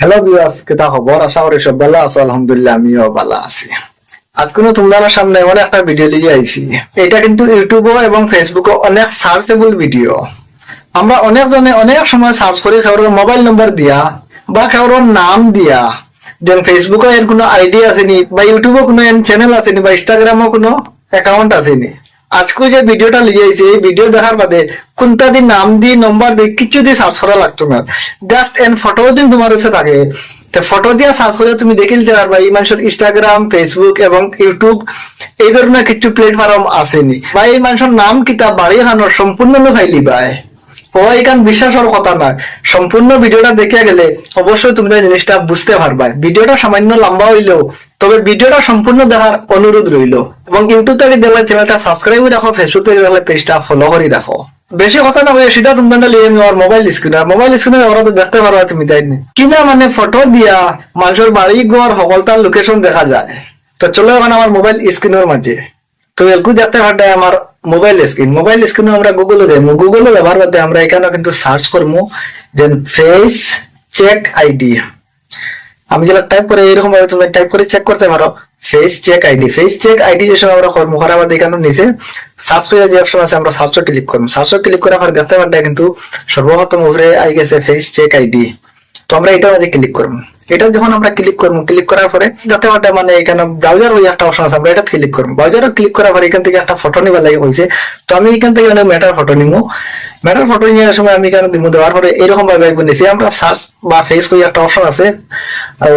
Hello viewers কেতা খবর? আশা করি সব ভালো আছো, আলহামদুলিল্লাহ, আমিও ভালো আছি। আজকে তোমাদের সামনে এমন একটা ভিডিও লিখে আইছি। এটা কিন্তু ইউটিউবে এবং ফেসবুকে অনেক সার্চেবল ভিডিও আমরা অনেক জনে অনেক সময় সার্চ করি কারোর মোবাইল নম্বর দিয়া বা কারোর নাম দিয়া। দেন ফেসবুকে এর কোনো আইডি আসেনি বা ইউটিউবে কোনো চ্যানেল আসেনি বা ইনস্টাগ্রামে কোনো অ্যাকাউন্ট আসেনি। আজকে যে ভিডিওটা লিয়ে আইছে, এই ভিডিও দেখার বাদে কোনটা দি নাম দি নম্বর দি, কিছু দি সার্চ করা লাগতো না। জাস্ট এন ফটো দিন তোমার কাছে থাকে। তো ফটো দিয়া সার্চ করে তুমি দেখে নিতে পারবা, এই মানুষের ইনস্টাগ্রাম ফেসবুক এবং ইউটিউব এই ধরনের কিছু প্ল্যাটফর্ম আসেনি। বা এই মানুষের নাম কিতাব বাড়ি হানোর সম্পূর্ণ ফাইলি পায় ও এখান বিশ্বাসের কথা না সম্পূর্ণ ভিডিওটা দেখে গেলে অবশ্যই তুমি জিনিসটা বুঝতে পারবা ভিডিওটা সামান্য লম্বা হইলেও, তবে ভিডিওটা সম্পূর্ণ দেখার অনুরোধ রইল। এবং ইউটিউব থেকে দেখলে চ্যানেলটা সাবস্ক্রাইব রাখো ফেসবুক থেকে দেখলে পেজটা ফলো করে রাখো। বেশি কথা না বলে তোমরা লিয়ে নিও আর মোবাইল স্ক্রিনে মোবাইল স্ক্রিনে ওরা তো দেখতে পারবা তুমি তাই কিনা মানে ফটো দিয়া মানুষের বাড়ি, ঘর সকল তার লোকেশন দেখা যায়। তো চলো এখন আমার মোবাইল স্ক্রিনের মাঝে। তো এলকু দেখতে পারবে আমার মোবাইল স্ক্রিন মোবাইল স্ক্রিনে আমরা গুগলে যাব গুগলে ব্যবহার করতে আমরা এখানে কিন্তু সার্চ করব যে ফেস চেক আইডি আমি যেটা টাইপ করে এরকম ভাবে তুমি টাইপ করে চেক করতে পারো face check ID face check ID যে সময় আমরা করব করার বাদে এখানে নিচে করে যে অপশন আছে আমরা সার্চও ক্লিক করব। সার্চও ক্লিক করার পর দেখতে পারবে কিন্তু সর্বপ্রথম উপরে আই গেছে ফেস চেক আইডি তো আমরা এটার মাঝে ক্লিক করব। এটা যখন আমরা ক্লিক করব ক্লিক করার পরে দেখতে পারবে মানে এখানে ব্রাউজার ওই একটা অপশন আছে, আমরা এটা ক্লিক করব। ব্রাউজারও ক্লিক করার পরে এখান থেকে একটা ফটো নিবার লাগে হয়েছে তো আমি এখান থেকে অনেক ম্যাটার ফটো নিবো ম্যাটার ফটো নেওয়ার সময় আমি এখানে দিব দেওয়ার পরে এরকম ভাবে একবার নিছি। আমরা সার্চ বা ফেস করে একটা অপশন আছে।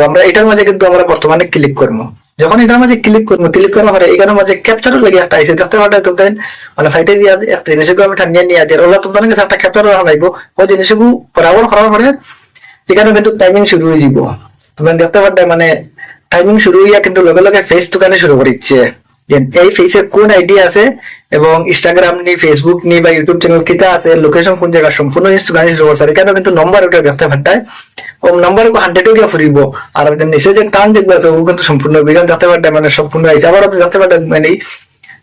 আমরা এটার মাঝে কিন্তু আমরা বর্তমানে ক্লিক করব। যখন এটার মাঝে ক্লিক করব ক্লিক করার পরে এখানের মাঝে ক্যাপচারও লেগে একটা আইসে দেখতে পারবে তুমি মানে সাইটে দিয়ে, একটা জিনিসগুলো আমি ঠান্ডিয়া নিয়ে দিয়ে ওরা তোমাদের কাছে একটা ক্যাপচার বানাইবো ওই জিনিসগুলো বরাবর করার পরে এখানে কিন্তু টাইমিং শুরু হয়ে যাব তুমি দেখতে পারবে মানে টাইমিং শুরু হইয়া কিন্তু লগে লগে ফেস দোকানে শুরু করিচ্ছে। যে এই ফেসের কোন আইডি আছে এবং ইনস্টাগ্রাম নি ফেসবুক নি বা ইউটিউব চ্যানেল কিতা আছে লোকেশন কোন জায়গা সম্পূর্ণ দোকানে শুরু করছে। এখানে কিন্তু নম্বর ওটা দেখতে পারতায় ও নম্বর হান্ড্রেডও গিয়ে ফুরিব। আর নিচে যে টান দেখবে আছে ও কিন্তু সম্পূর্ণ বিজ্ঞান দেখতে পারতায় মানে সম্পূর্ণ আইছে। আবার আপনি দেখতে পারতেন মানে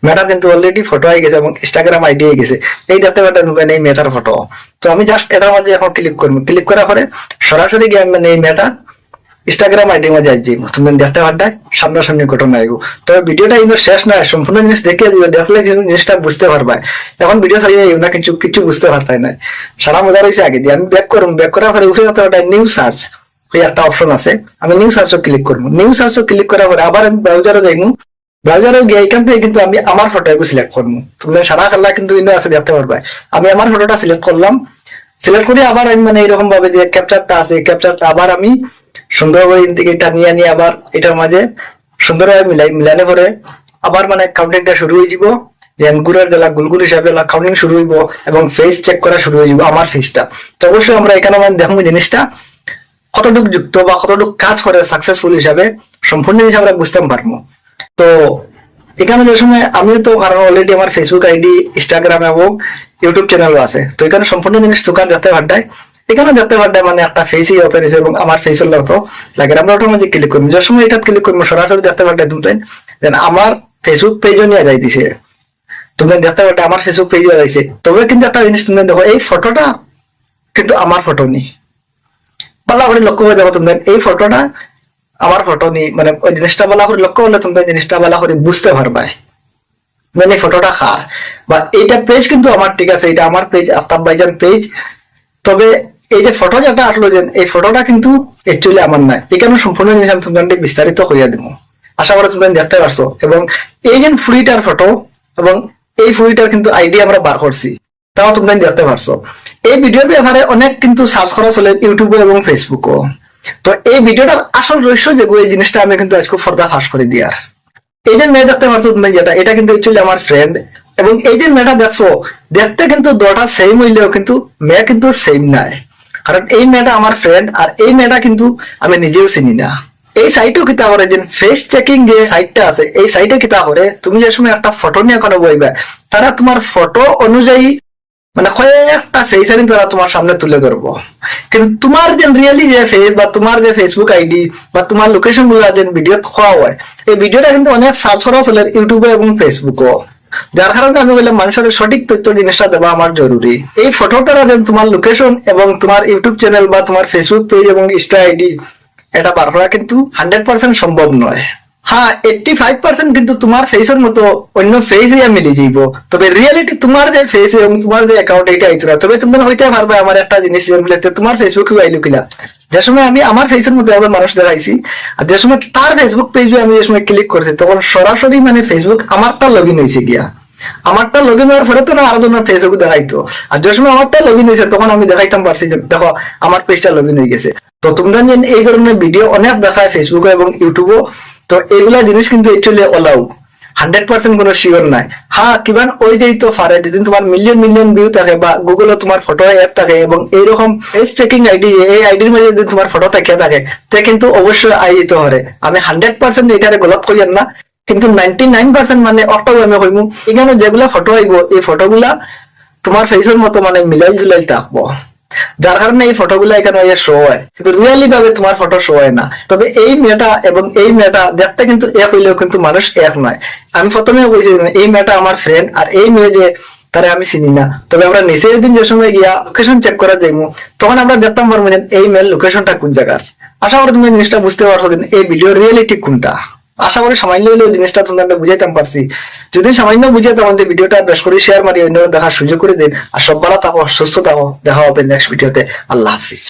মেটা কিন্তু অলরেডি ফটো হয়ে গেছে এবং ইনস্টাগ্রাম আইডি হয়ে গেছে। এই দেখতে পারতেন মানে এই মেটার ফটো তো আমি জাস্ট এটার মাঝে এখন ক্লিক করব। ক্লিক করার পরে সরাসরি গিয়ে মানে এই মেটা ইনস্টাগ্রাম আইডি মাঝে আইজি তুমি দেখতে পারবে সামনাসামনি ঘটনা এগো। তবে ভিডিওটা কিন্তু শেষ না সম্পূর্ণ জিনিস দেখে দেখলে কিন্তু জিনিসটা বুঝতে পারবে। এখন ভিডিও ছাড়িয়ে যাই, না কিছু কিছু বুঝতে পারতাই না। সারা মজা রয়েছে আগে দিয়ে। আমি ব্যাক করব ব্যাক করার পরে উঠে যেতে পারবে নিউ সার্চ ওই একটা অপশন আছে। আমি নিউ সার্চও ক্লিক করব। নিউ সার্চও ক্লিক করার পরে আবার আমি ব্রাউজারও যাইবো ব্রাউজারে গিয়ে এখান থেকে কিন্তু আমি আমার ফটো সিলেক্ট করব সারা খেলা কিন্তু আছে দেখতে পারবে আমি আমার ফটোটা সিলেক্ট করলাম সিলেক্ট করে আবার আমি মানে এরকম ভাবে যে ক্যাপচারটা আছে ক্যাপচারটা আবার আমি সুন্দরভাবে থেকে টানিয়ে নিয়ে আবার এটার মাঝে সুন্দরভাবে মিলাই মিলানে পরে আবার মানে কাউন্টিংটা শুরু হয়ে যাব। জেলা গুলগুল হিসাবে কাউন্টিং শুরু হইব এবং ফেস চেক করা শুরু হয়ে যাব আমার ফেসটা তো অবশ্যই আমরা এখানে মানে দেখব জিনিসটা কতটুকু যুক্ত বা কতটুকু কাজ করে সাকসেসফুল হিসাবে সম্পূর্ণ জিনিস আমরা বুঝতে পারব। তো এখানে যে সময় আমিও তো কারণ অলরেডি আমার ফেসবুক আইডি ইনস্টাগ্রাম এবং ইউটিউব চ্যানেলও আছে। তো এখানে সম্পূর্ণ জিনিস দোকান দেখতে পারটায় এখানে দেখতে পারটায় মানে একটা ফেসই ওপেন হয়েছে এবং আমার ফেসের লোক লাগে আমরা ওটার মধ্যে ক্লিক করব। যে সময় এটা ক্লিক করব, সরাসরি দেখতে পারটায় দুটাই দেন আমার ফেসবুক পেজও নিয়ে যাই দিছে তুমি দেখতে পারটা আমার ফেসবুক পেজও যাইছে তবে কিন্তু একটা জিনিস তুমি দেখো, এই ফটোটা কিন্তু আমার ফটো নেই। পাল্লা করে লক্ষ্য করে দেখো তুমি। এই ফটোটা আমার ফটো নি মানে ওই জিনিসটা বলা করে লক্ষ্য করলে তুমি জিনিসটা বলা করে বুঝতে পারবে। মানে ফটোটা খার বা এইটা পেজ কিন্তু আমার ঠিক আছে এটা আমার পেজ আফতাব ভাইজান পেজ তবে এই যে ফটো যেটা আসলো যে, এই ফটোটা কিন্তু অ্যাকচুয়ালি আমার নাই। এখানে সম্পূর্ণ জিনিস আমি তোমাকে বিস্তারিত করিয়া দিব। আশা করি তুমি দেখতে পারছ। এবং এই যে ফুরিটার ফটো এবং এই ফুরিটার কিন্তু আইডি আমরা বার করছি। তাও তুমি দেখতে পারছ। এই ভিডিওর ব্যাপারে অনেক কিন্তু সার্চ করা চলে ইউটিউবে এবং ফেসবুকও তো এই ভিডিওটার আসল রহস্য যে এই জিনিসটা আমি কিন্তু আজকে ফর্দা ফাঁস করে দিয়ার এই যে মেয়ে দেখতে পারছ তুমি যেটা, এটা কিন্তু অ্যাকচুয়ালি আমার ফ্রেন্ড এবং এই যে মেয়েটা দেখছ, দেখতে কিন্তু দুটা সেম হইলেও কিন্তু মেয়ে কিন্তু সেম নাই। কারণ এই মেয়েটা আমার ফ্রেন্ড আর এই মেয়েটা কিন্তু আমি নিজেও চিনি না। এই সাইটও কিতা করে, যে ফেস চেকিং যে সাইটটা আছে, এই সাইটে কিতা করে, তুমি যে সময় একটা ফটো নিয়ে কোনো বইবে, তারা তোমার ফটো অনুযায়ী মানে কয়েকটা ফেস আমি তারা তোমার সামনে তুলে ধরবো। কিন্তু তোমার যে রিয়েলি যে ফেস বা তোমার যে ফেসবুক আইডি বা তোমার লোকেশনগুলো যে ভিডিও খোয়া হয়, এই ভিডিওটা কিন্তু অনেক সার্চ করা চলে ইউটিউবে এবং ফেসবুকও যার কারণে আমি বললাম, মানুষের সঠিক তথ্য জিনিসটা দেওয়া আমার জরুরি। এই ফটোটা যেন তোমার লোকেশন এবং তোমার ইউটিউব চ্যানেল বা তোমার ফেসবুক পেজ এবং ইনস্টা আইডি এটা বার করা কিন্তু হান্ড্রেড পার্সেন্ট সম্ভব নয়। হ্যাঁ ফাইভ পার্সেন্ট কিন্তু তোমার ফেসের মতো অন্য ফেস ইয়া মিলে যাইব তবে রিয়েলিটি তোমার যে ফেস এবং তোমার যে অ্যাকাউন্ট এটা আইছিল, তবে হইতে পারবে আমার একটা জিনিস তোমার ফেসবুকে আইলো যে সময় আমি আমার ফেসের মতো আবার মানুষ দেখাইছি, আর যে সময় তার ফেসবুক পেজে আমি যে সময় ক্লিক করছি, তখন সরাসরি মানে ফেসবুক আমারটা লগ ইন হয়েছে গিয়া। আমারটা লগ ইন হওয়ার পরে তো না আরও ফেসবুক দেখাইতো। আর যে সময় আমারটা লগ ইন হয়েছে তখন আমি দেখাইতাম পারছি যে, দেখো, আমার পেজটা লগ ইন হয়ে গেছে। তো তোমরা যে এই ধরনের ভিডিও অনেক দেখায় ফেসবুকে এবং ইউটিউবও তো এইগুলা জিনিস কিন্তু একচুয়ালি অলাউ হান্ড্রেড পার্সেন্ট কোনো শিওর নাই। হ্যাঁ কিমান ওই যেই তো পারে যদি তোমার মিলিয়ন মিলিয়ন ভিউ থাকে বা গুগলে তোমার ফটো অ্যাপ থাকে এবং এইরকম ফেস চেকিং আইডি এই আইডির মধ্যে যদি তোমার ফটো থাকে থাকে, তে কিন্তু অবশ্যই আই যেতে পারে আমি হান্ড্রেড পার্সেন্ট এটারে গলত করিয়ান না, কিন্তু নাইনটি নাইন পার্সেন্ট মানে অক্টোবর আমি কইমু এখানে যেগুলা ফটো আইব এই ফটোগুলা তোমার ফেসের মতো মানে মিলাইল জুলাইল থাকব। যার কারণে এই ফটোগুলো এখানে শো হয়। কিন্তু রিয়েলি ভাবে তোমার ফটো শো হয় না। তবে এই মেয়েটা এবং এই মেয়েটা দেখতে কিন্তু এক হইলেও কিন্তু মানুষ এক নয়। আমি প্রথমে বলছি এই মেয়েটা আমার ফ্রেন্ড আর এই মেয়ে যে তারে আমি চিনি না। তবে আমরা নিচের দিন যে সময় গিয়া লোকেশন চেক করা যাইমু, তখন আমরা দেখতাম পারব যে এই মেয়ের লোকেশনটা কোন জায়গার। আশা করি তুমি জিনিসটা বুঝতে পারছ এই ভিডিও রিয়েলিটি কোনটা। আশা করি সামান্য জিনিসটা তোমাদের বুঝাইতাম পারছি। যদি সামান্য বুঝে আমাদের ভিডিওটা বেশ করে শেয়ার মারি অন্য দেখার সুযোগ করে দিন, আর সব ভালো থাকো, সুস্থ থাকো, দেখা হবে নেক্সট ভিডিওতে আল্লাহ হাফিজ।